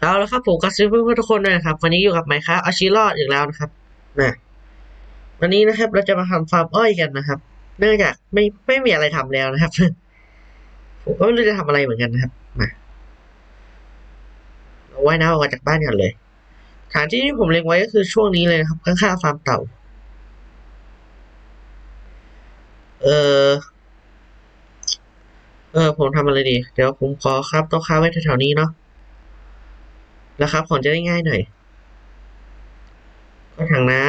เอาละครับผมกับซิเพื่อนๆทุกคนนะครับวันนี้อยู่กับไมค์ครับอาชีรอดอีกแล้วนะครับนะวันนี้นะครับ เราจะมาทำฟาร์มอ้อยกันนะครับ เนื่องจากไม่ไม่มีอะไรทำแล้วนะครับผมก็ไม่รู้จะทำอะไรเหมือนกันนะครับมาเราว่ายน้ำออกจากบ้านก่อนเลยฐานที่ที่ผมเล็งไว้ก็คือช่วงนี้เลยนะครับข้างๆฟาร์มเต่า เออเออผมทำอะไรดี เดี๋ยวผมขอครับโต๊ะค้าไว้แถวๆนี้เนาะ แล้วครับของจะได้ง่ายหน่อยก็ถังน้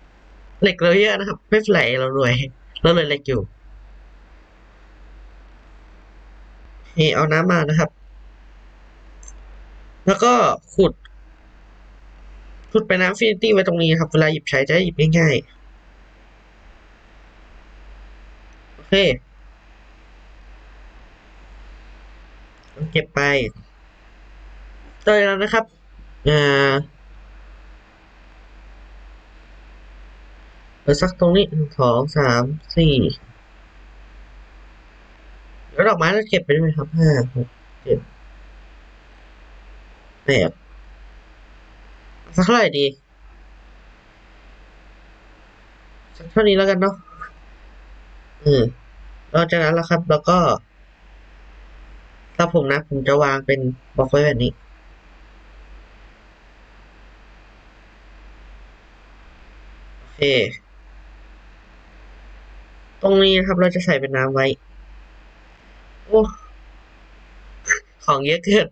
ำเหล็กเราเยอะนะครับ ไม่เป็นไรเรารวยเราเลยเหล็กอยู่นี่เอาน้ำมานะครับ แล้วก็ขุด ขุดไปน้ำฟินิตี้ไว้ตรงนี้ครับ เวลาหยิบใช้จะหยิบง่ายๆ โอเค เก็บไป ต่อจากนั้นนะครับอ่าเออสักตรงนี้สองสามสี่แล้วดอกไม้เราเก็บไปด้วยครับห้าหกเจ็ดแปดสักเท่าไหร่ดีสักเท่านี้แล้วกันเนาะอืมหลังจากนั้นแล้วครับ แล้วก็ถ้าผมนะ ผมจะวางเป็นบล็อกไว้แบบนี้ โอ เค ตรงนี้นะครับเราจะใส่เป็นน้ำไว้ โอ้ของเยอะเกิน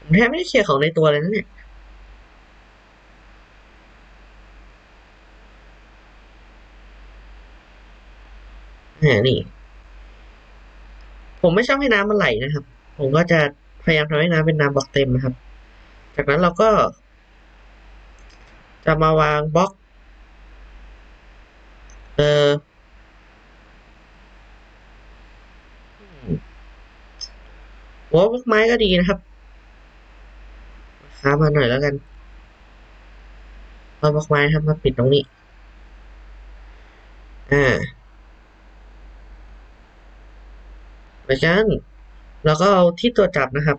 ผมแทบไม่ได้เคลียร์ของในตัวเลยนะเนี่ยแหมนี่ ผมไม่ชอบให้น้ำมันไหลนะครับ ผมก็จะพยายามทำให้น้ำเป็นน้ำบล็อกเต็มนะครับ จากนั้นเราก็ จะมาวางบล็อก เออหัวบล็อกไม้ก็ดีนะครับหามาหน่อยแล้วกันเอาบล็อกไม้ครับมาปิดตรงนี้ อ่าเพราะฉะนั้นเราก็เอาที่ตัวจับนะครับ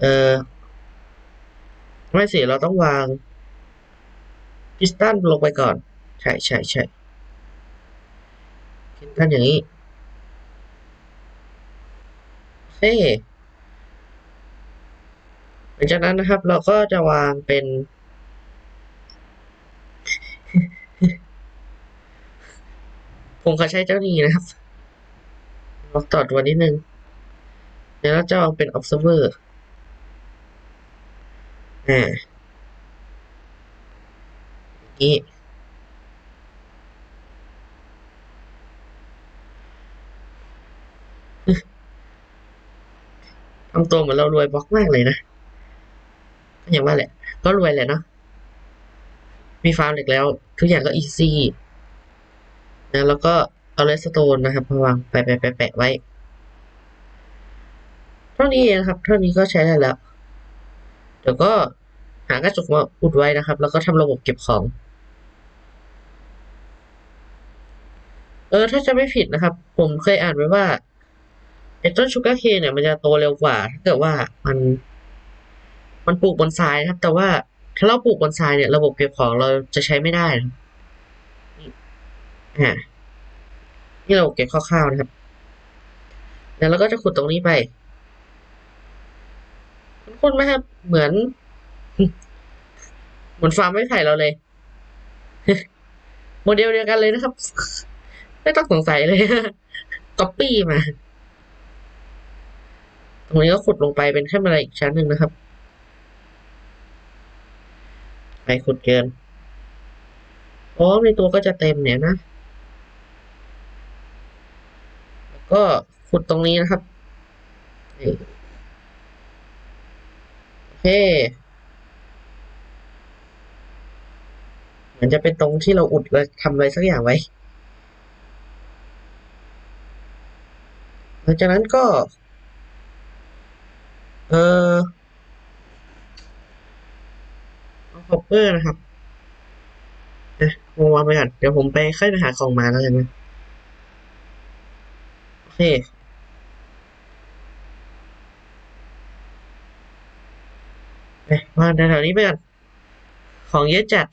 เออไม่สิเราต้องวาง พิสตันลงไปก่อน ใช่ใช่ใช่พิสตันอย่างนี้เฮ้หลังจากนั้นนะครับ เราก็จะวางเป็น ผมขอใช้เจ้านี้นะครับลองต่อตัวนิดนึงเดี๋ยวเราจะวางเป็น observer อ่า นี้ ทำตัวเหมือนเรารวยบล็อกมากเลยนะก็อย่างว่าแหละ ก็รวยแหละเนาะ มีฟาร์มเหล็กแล้ว ทุกอย่างก็อีซี่นะแล้วก็เอาเลสโตนนะครับมาวางแปะแปะแปะแปะไว้เท่านี้เองครับ เท่านี้ก็ใช้ได้แล้ว เดี๋ยวก็หากระจกมาอุดไว้นะครับ แล้วก็ทำระบบเก็บของ เออถ้าจะไม่ผิดนะครับ ผมเคยอ่านไว้ว่าไอ้ต้นชูการ์เคนเนี่ยมันจะโตเร็วกว่า ถ้าเกิดว่ามัน มันปลูกบนทรายนะครับ แต่ว่าถ้าเราปลูกบนทรายเนี่ยระบบเก็บของเราจะใช้ไม่ได้นะครับนี่อ่านี่เราเก็บคร่าวๆนะครับ แล้วเราก็จะขุดตรงนี้ไปคุ้นๆไหมครับ เหมือน เหมือนฟาร์มไม้ไผ่เราเลย โมเดลเดียวกันเลยนะครับ ไม่ต้องสงสัยเลยก๊อปปี้มา ตรงนี้ก็ขุดลงไปเป็นแค่บันไดอีกชั้นหนึ่งนะครับ ไปขุดเกินอ๋อในตัวก็จะเต็มเนี่ยนะ แล้วก็ขุดตรงนี้นะครับโอเคเหมือนจะเป็นตรงที่เราอุดเลยทำอะไรสักอย่างไว้ ลังจากนั้นก็ เออเอาคอปเปอร์นะครับนะวงวางไปก่อนเดี๋ยวผมไปค่อยไปหาของมาแล้วกันนะโอเคไปวางแถวๆนี้ไปก่อนของเยอะจัด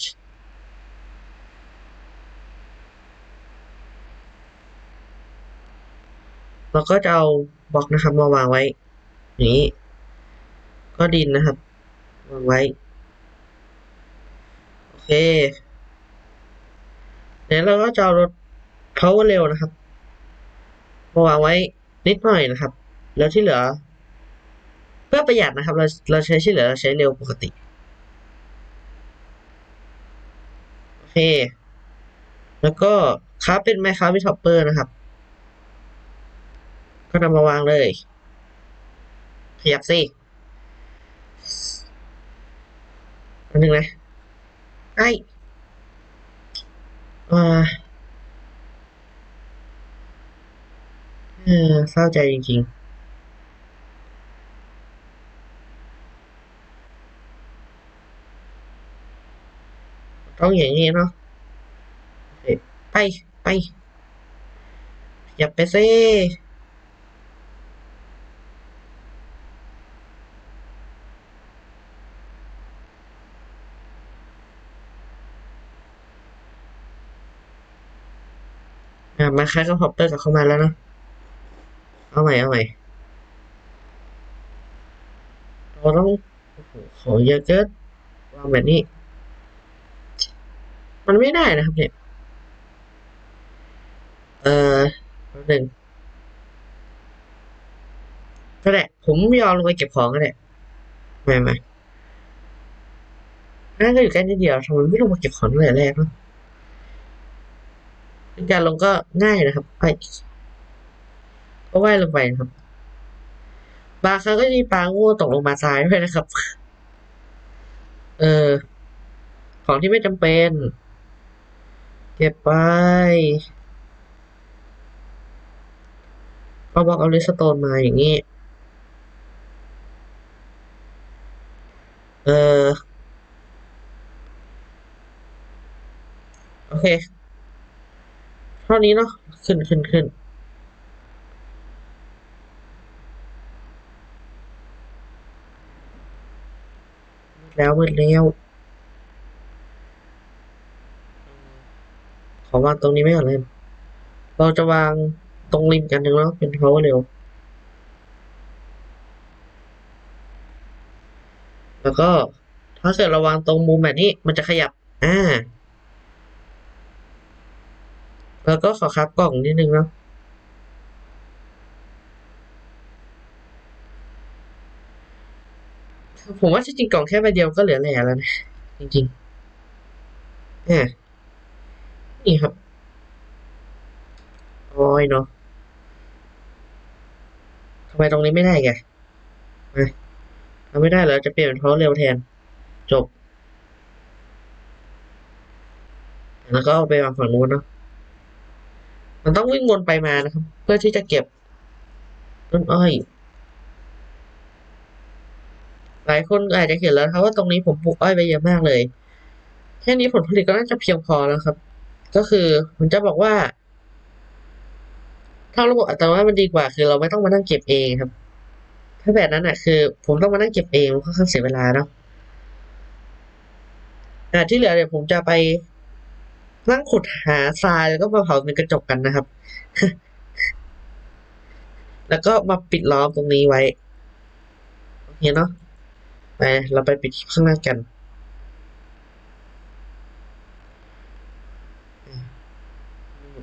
เราก็จะเอาบล็อกนะครับมาวางไว้อย่างนี้ ก็ดินนะครับ วางไว้ โอเคเดี๋ยวเราก็จะเอารถ power เร็วนะครับมาวางไว้นิดหน่อยนะครับ แล้วที่เหลือ เพื่อประหยัดนะครับ เราเราใช้ที่เหลือเราใช้เร็วปกติโอเค แล้วก็คราฟเป็นไมค์คราฟวิทอปเปอร์นะครับ ก็นำมาวางเลย ขยับสิอันหนึ่งนะไอ้อ่าเออเศร้าใจจริง ๆต้องอย่างนี้เนาะไป ไป อย่าไปซิ มาค่ายก็ฮอปเตอร์กับเข้ามาแล้วเนาะเอาใหม่เอาใหม่เราต้องโหของเยอะเกินวางแบบนี้ มันไม่ได้นะครับเนี่ย เออแป๊บหนึ่งก็ได้ผมยอมลงไปเก็บของก็ได้ไม่ไม่นั่นก็อยู่ใกล้นิดเดียวทำไมไม่ลงมาเก็บของตั้งแต่แรกเนาะ การลงก็ง่ายนะครับไปก็ว่ายลงไปนะครับ บางครั้งก็จะมีปลาง่ตกลงมาทรายด้วยนะครับ เออ ของที่ไม่จำเป็น เก็บไปเอาบล็อกเอาลิสโตนมาอย่างนี้ เออ โอเค เท่านี้เนาะขึ้นขึ้นขึ้นแล้วมืดแล้วขอวางตรงนี้ไว้ก่อนเลยเราจะวางตรงริมกันหนึ่งแล้วเป็น power เร็ว แล้วก็ถ้าเกิดเราวางตรงมุมแบบนี้มันจะขยับ อ่า แล้วก็ขอครับกล่องนิดนึงเนาะผมว่าจริงกล่องแค่ใบเดียวก็เหลือแหล่แล้วนะจริงๆอ่านี่ครับโอ้ยเนาะทำไมตรงนี้ไม่ได้แกมาทำไม่ได้เหรอจะเปลี่ยนเป็นเพราะเร็วแทน จบ แล้วก็เอาไปวางฝั่งนู้นเนาะ มันต้องวิ่งวนไปมานะครับ เพื่อที่จะเก็บต้นอ้อย หลายคนอาจจะเห็นแล้วครับว่าตรงนี้ผมปลูกอ้อยไปเยอะมากเลย แค่นี้ผลผลิตก็น่าจะเพียงพอแล้วครับ ก็คือผมจะบอกว่าถ้าระบบอัตโนมัติมันดีกว่า คือเราไม่ต้องมานั่งเก็บเองครับ ถ้าแบบนั้นอะ คือ ผมต้องมานั่งเก็บเองมันค่อนข้างเสียเวลาเนาะอ่าที่เหลือเดี๋ยวผมจะไป นั่งขุดหาทรายแล้วก็มาเผาเป็นกระจกกันนะครับ แล้วก็มาปิดล้อมตรงนี้ไว้โอเคเนาะไปเราไปปิดข้างหน้ากัน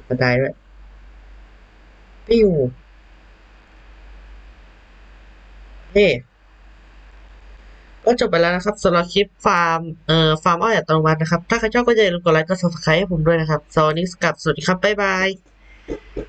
กระไดด้วยปิ้วเฮ้ ก็จบไปแล้วนะครับสำหรับคลิปฟาร์มเอ่อฟาร์มอ้อยอัตโนมัตินะครับ ถ้าใครชอบก็อย่าลืมกดไลค์กดซับสไครต์ให้ผมด้วยนะครับสวัสดีครับสวัสดีครับ บ๊ายบาย